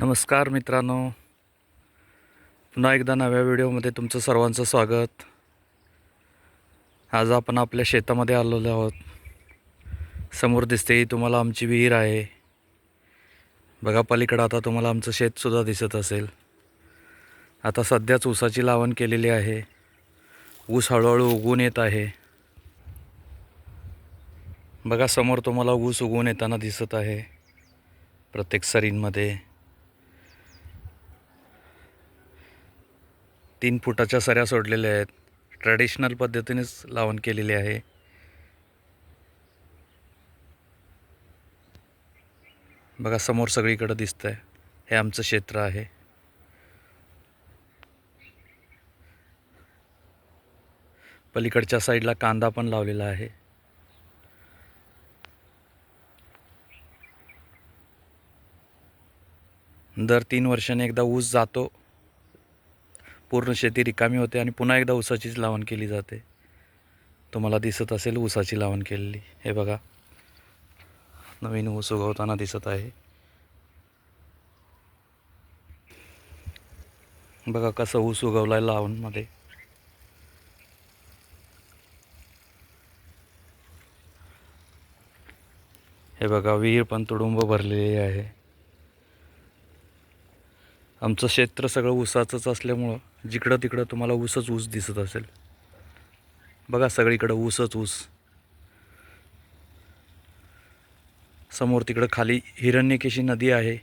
नमस्कार मित्रांनो. पुन्हा एकदा नव्या व्हिडिओमध्ये तुमचं सर्वांचं स्वागत. आज आपण आपल्या शेतामध्ये आलेलो आहोत. समोर दिसते तुम्हाला आमची विहीर आहे. बघा पलीकडं आता तुम्हाला आमचं शेतसुद्धा दिसत असेल. आता सध्याच ऊसाची लावण केलेली आहे. ऊस हळूहळू उगवून येत आहे. बघा समोर तुम्हाला ऊस उगवून येताना दिसत आहे. प्रत्येक सरींमध्ये. तीन फुटाच्या सऱ्या सोडलेल्या आहेत. ट्रॅडिशनल पद्धतीनेच लावण केलेली आहे. बघा समोर सगळीकडं दिसतंय. हे आमचं क्षेत्र आहे. पलीकडच्या साईडला कांदा पण लावलेला आहे. दर तीन वर्षांनी एकदा ऊस जातो. पूर्ण शेती रिकामी होते आणि पुन्हा एकदा ऊसाचीच लावण केली जाते. तुम्हाला दिसत असेल ऊसाची लावण केलेली. हे बघा. नवीन ऊस उगवताना दिसत आहे. बघा कसं ऊस उगवलाय लावणमध्ये. हे बघा विहीर पण तुडुंब भरलेली आहे. आमचं क्षेत्र सगळं ऊसाचंच असल्यामुळं जिकडं तिकडं तुम्हाला ऊसच ऊस दिसत असेल. बघा सगळीकडं ऊसच ऊस. समोर तिकडं खाली हिरण्यकेशी नदी आहे.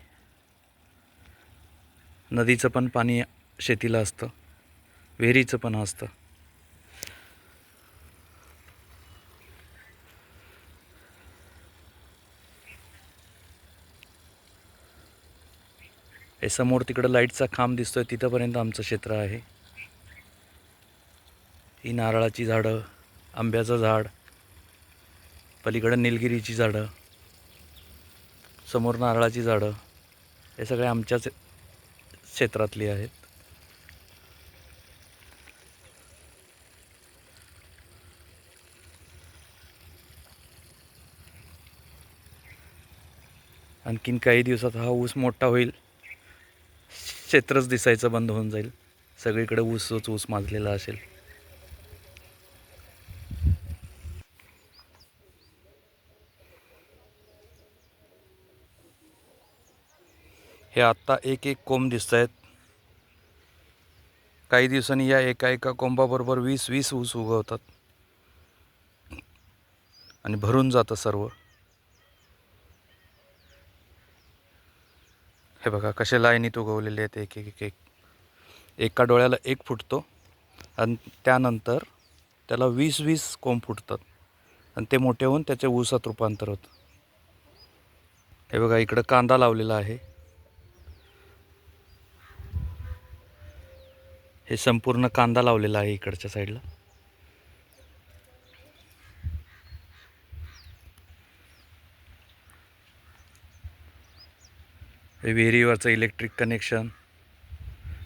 नदीचं पण पाणी शेतीला असतं. विहिरीचं पण असतं. हे समोर तिकडं लाईटचा खांब दिसतोय. तिथंपर्यंत आमचं क्षेत्र आहे. ही नारळाची झाडं आंब्याचं झाड पलीकडं निलगिरीची झाडं समोर नारळाची झाडं हे सगळे आमच्याच क्षेत्रातली आहेत. आणखीन काही दिवसात हा ऊस मोठा होईल. क्षेत्रच दिसायचं बंद होऊन जाईल. सगळीकडे ऊसच ऊस माजलेला असेल. हे आत्ता एक एक कोंब दिसत आहेत काही दिवसांनी या एका एका कोंबाबरोबर वीस वीस ऊस उगवतात. आणि भरून जातं सर्व. हे बघा कसे लाईनीत उगवलेले आहेत एक एक एक एक. एका डोळ्याला एक फुटतो आणि त्यानंतर त्याला वीस वीस कोंब फुटतात. आणि ते मोठे होऊन त्याचे ऊसात रूपांतर होतं. हे बघा इकडं कांदा लावलेला आहे. हे संपूर्ण कांदा लावलेला आहे इकडच्या साईडला. हे विहिरीवरचं इलेक्ट्रिक कनेक्शन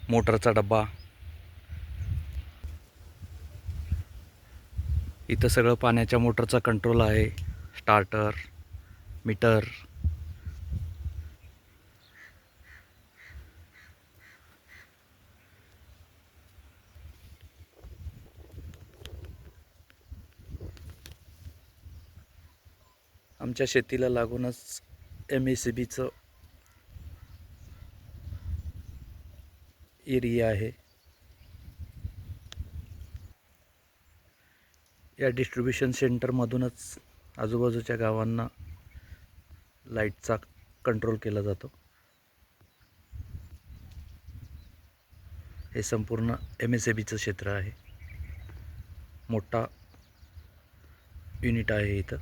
मोटरचा डब्बा. इथं सगळं पाण्याच्या मोटरचा कंट्रोल आहे स्टार्टर मीटर आमच्या शेतीला लागूनच एम ए सी बीचं एरिया आहे. या डिस्ट्रीब्युशन सेंटरमधूनच आजूबाजूच्या गावांना लाईटचा कंट्रोल केला जातो. हे संपूर्ण एम एस ए बीचं क्षेत्र आहे. मोठा युनिट आहे इथं.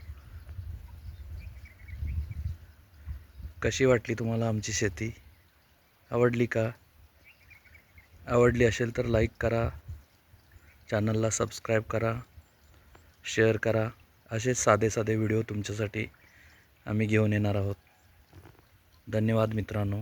कशी वाटली तुम्हाला आमची शेती? आवडली का? आवडली असेल तर लाईक करा. चॅनलला सबस्क्राईब करा. शेअर करा. असे साधे साधे व्हिडिओ तुमच्यासाठी आम्ही घेऊन येणार आहोत. धन्यवाद मित्रांनो.